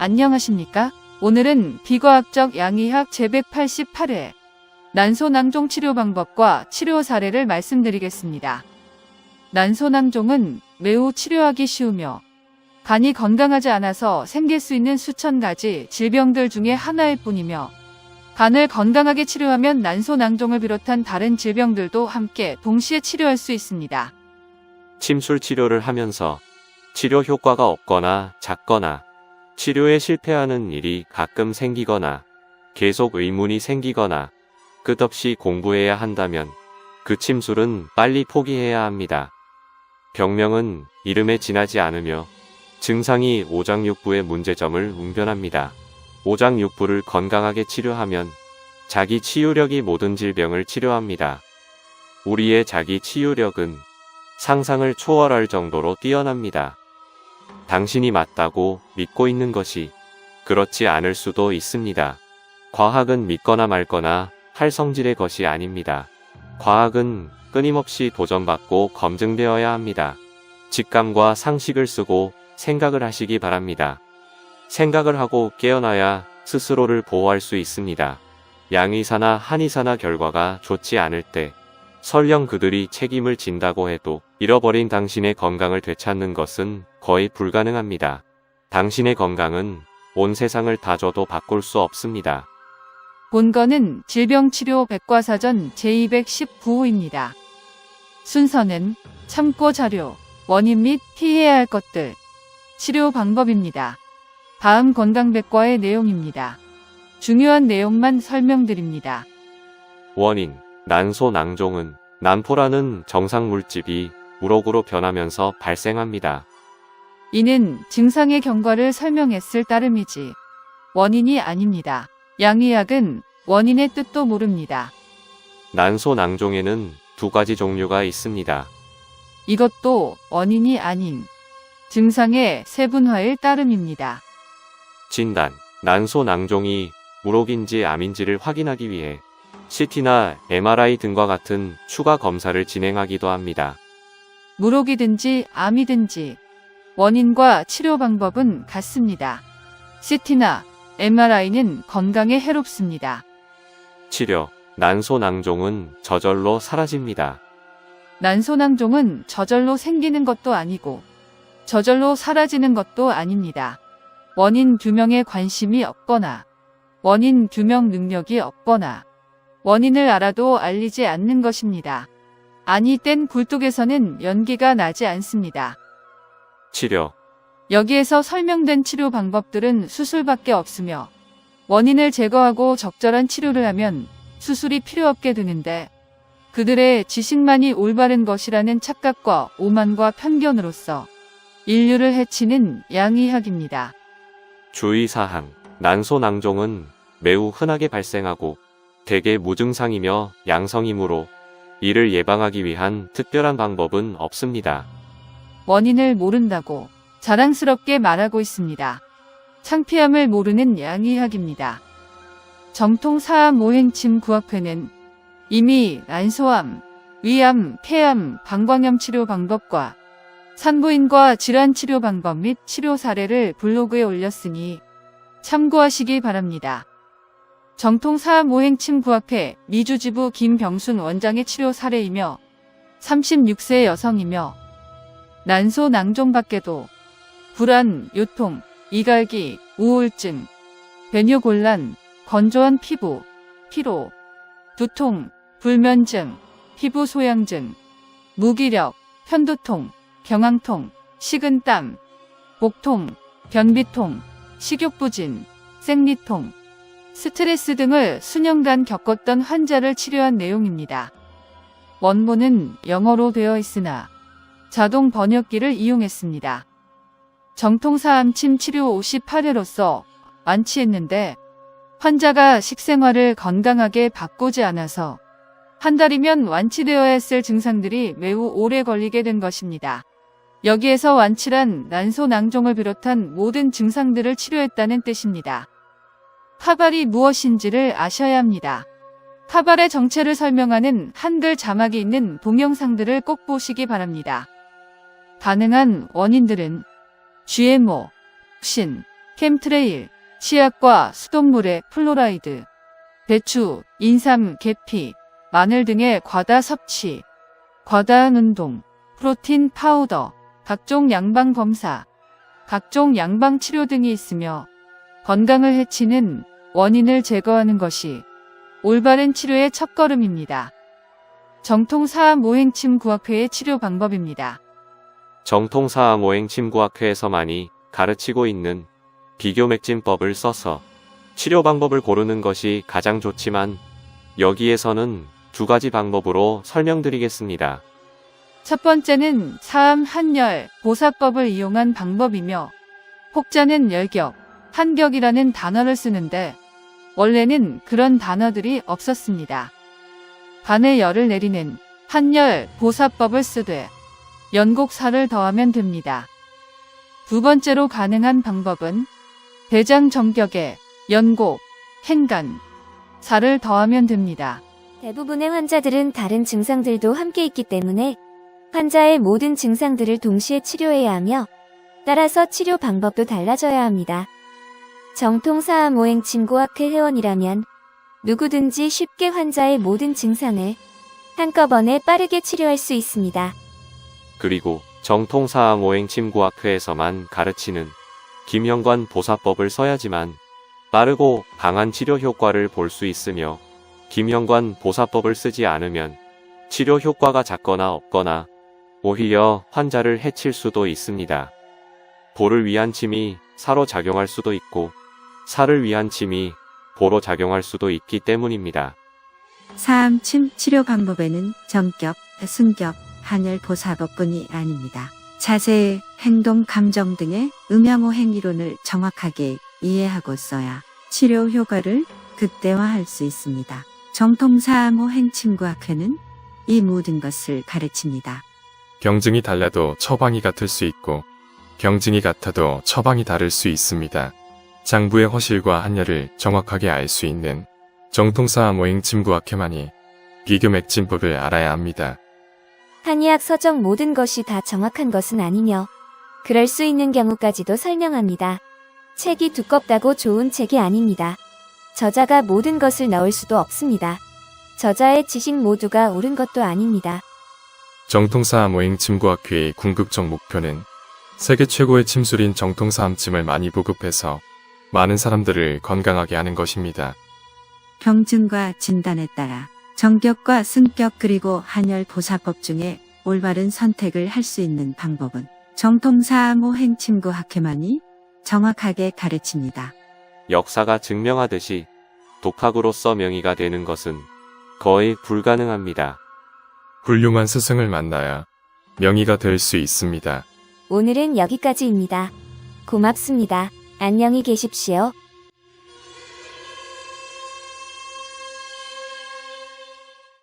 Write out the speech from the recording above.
안녕하십니까? 오늘은 비과학적 양의학 제188회 난소낭종 치료 방법과 치료 사례를 말씀드리겠습니다. 난소낭종은 매우 치료하기 쉬우며 간이 건강하지 않아서 생길 수 있는 수천 가지 질병들 중에 하나일 뿐이며 간을 건강하게 치료하면 난소낭종을 비롯한 다른 질병들도 함께 동시에 치료할 수 있습니다. 침술 치료를 하면서 치료 효과가 없거나 작거나 치료에 실패하는 일이 가끔 생기거나 계속 의문이 생기거나 끝없이 공부해야 한다면 그 침술은 빨리 포기해야 합니다. 병명은 이름에 지나지 않으며 증상이 오장육부의 문제점을 웅변합니다. 오장육부를 건강하게 치료하면 자기 치유력이 모든 질병을 치료합니다. 우리의 자기 치유력은 상상을 초월할 정도로 뛰어납니다. 당신이 맞다고 믿고 있는 것이 그렇지 않을 수도 있습니다. 과학은 믿거나 말거나 할 성질의 것이 아닙니다. 과학은 끊임없이 도전받고 검증되어야 합니다. 직감과 상식을 쓰고 생각을 하시기 바랍니다. 생각을 하고 깨어나야 스스로를 보호할 수 있습니다. 양의사나 한의사나 결과가 좋지 않을 때 설령 그들이 책임을 진다고 해도 잃어버린 당신의 건강을 되찾는 것은 거의 불가능합니다. 당신의 건강은 온 세상을 다 줘도 바꿀 수 없습니다. 본건은 질병치료 백과사전 제219호입니다. 순서는 참고 자료, 원인 및 피해야 할 것들, 치료 방법입니다. 다음 건강백과의 내용입니다. 중요한 내용만 설명드립니다. 원인, 난소 낭종은 난포라는 정상 물집이 우럭으로 변하면서 발생합니다. 이는 증상의 경과를 설명했을 따름이지 원인이 아닙니다. 양의학은 원인의 뜻도 모릅니다. 난소 낭종에는 두 가지 종류가 있습니다. 이것도 원인이 아닌 증상의 세분화일 따름입니다. 진단, 난소 낭종이 우럭인지 암인지를 확인하기 위해 CT나 MRI 등과 같은 추가 검사를 진행하기도 합니다. 무록이든지 암이든지 원인과 치료 방법은 같습니다. CT나 MRI는 건강에 해롭습니다. 치료, 난소 낭종은 저절로 사라집니다. 난소낭종은 저절로 생기는 것도 아니고 저절로 사라지는 것도 아닙니다. 원인 규명에 관심이 없거나 원인 규명 능력이 없거나 원인을 알아도 알리지 않는 것입니다. 아니 땐 굴뚝에서는 연기가 나지 않습니다. 치료, 여기에서 설명된 치료 방법들은 수술밖에 없으며 원인을 제거하고 적절한 치료를 하면 수술이 필요 없게 되는데 그들의 지식만이 올바른 것이라는 착각과 오만과 편견으로서 인류를 해치는 양의학입니다. 주의사항, 난소 낭종은 매우 흔하게 발생하고 대개 무증상이며 양성이므로 이를 예방하기 위한 특별한 방법은 없습니다. 원인을 모른다고 자랑스럽게 말하고 있습니다. 창피함을 모르는 양의학입니다. 정통 사암 오행침 구학회는 이미 난소암, 위암, 폐암, 방광염 치료 방법과 산부인과 질환 치료 방법 및 치료 사례를 블로그에 올렸으니 참고하시기 바랍니다. 정통 사암 오행침 구학회 미주지부 김병순 원장의 치료 사례이며 36세 여성이며 난소 낭종 밖에도 불안, 요통, 이갈기, 우울증, 배뇨곤란, 건조한 피부, 피로, 두통, 불면증, 피부 소양증, 무기력, 편두통, 경황통, 식은땀, 목통, 변비통, 식욕부진, 생리통, 스트레스 등을 수년간 겪었던 환자를 치료한 내용입니다. 원본은 영어로 되어 있으나 자동 번역기를 이용했습니다. 정통사암침 치료 58회로서 완치했는데 환자가 식생활을 건강하게 바꾸지 않아서 한 달이면 완치되어야 했을 증상들이 매우 오래 걸리게 된 것입니다. 여기에서 완치란 난소 낭종을 비롯한 모든 증상들을 치료했다는 뜻입니다. 카발이 무엇인지를 아셔야 합니다. 카발의 정체를 설명하는 한글 자막이 있는 동영상들을 꼭 보시기 바랍니다. 가능한 원인들은 GMO, 신, 캠트레일, 치약과 수돗물의 플로라이드, 배추, 인삼, 계피, 마늘 등의 과다 섭취, 과다한 운동, 프로틴 파우더, 각종 양방 검사, 각종 양방 치료 등이 있으며 건강을 해치는 원인을 제거하는 것이 올바른 치료의 첫걸음입니다. 정통사암 오행침 구학회의 치료 방법입니다. 정통사암 오행 침구학회에서만이 가르치고 있는 비교맥진법을 써서 치료 방법을 고르는 것이 가장 좋지만 여기에서는 두 가지 방법으로 설명드리겠습니다. 첫 번째는 사암 한열 보사법을 이용한 방법이며 혹자는 열격, 한격이라는 단어를 쓰는데 원래는 그런 단어들이 없었습니다. 간에 열을 내리는 한열 보사법을 쓰되 연곡살을 더하면 됩니다. 두 번째로 가능한 방법은 대장 정격에 연곡, 행간, 살을 더하면 됩니다. 대부분의 환자들은 다른 증상들도 함께 있기 때문에 환자의 모든 증상들을 동시에 치료해야 하며 따라서 치료 방법도 달라져야 합니다. 정통사암 오행 진고학회 회원이라면 누구든지 쉽게 환자의 모든 증상을 한꺼번에 빠르게 치료할 수 있습니다. 그리고 정통사암 오행 침구학회에서만 가르치는 김영관 보사법을 써야지만 빠르고 강한 치료 효과를 볼 수 있으며 김영관 보사법을 쓰지 않으면 치료 효과가 작거나 없거나 오히려 환자를 해칠 수도 있습니다. 볼을 위한 침이 사로 작용할 수도 있고 살을 위한 침이 보로 작용할 수도 있기 때문입니다. 사암침 치료 방법에는 정격, 승격, 한열 보사법뿐이 아닙니다. 자세, 행동, 감정 등의 음양호 행이론을 정확하게 이해하고 써야 치료 효과를 극대화할 수 있습니다. 정통 사암호 행침구학회는 이 모든 것을 가르칩니다. 병증이 달라도 처방이 같을 수 있고 병증이 같아도 처방이 다를 수 있습니다. 장부의 허실과 한열을 정확하게 알 수 있는 정통사암 오행 침구학회만이 비교 맥진법을 알아야 합니다. 한의학 서적 모든 것이 다 정확한 것은 아니며 그럴 수 있는 경우까지도 설명합니다. 책이 두껍다고 좋은 책이 아닙니다. 저자가 모든 것을 넣을 수도 없습니다. 저자의 지식 모두가 옳은 것도 아닙니다. 정통사암 오행 침구학회의 궁극적 목표는 세계 최고의 침술인 정통사암침을 많이 보급해서 많은 사람들을 건강하게 하는 것입니다. 병증과 진단에 따라 정격과 승격 그리고 한열 보사법 중에 올바른 선택을 할 수 있는 방법은 정통사암호 행침구 학회만이 정확하게 가르칩니다. 역사가 증명하듯이 독학으로서 명의가 되는 것은 거의 불가능합니다. 훌륭한 스승을 만나야 명의가 될 수 있습니다. 오늘은 여기까지입니다. 고맙습니다. 안녕히 계십시오.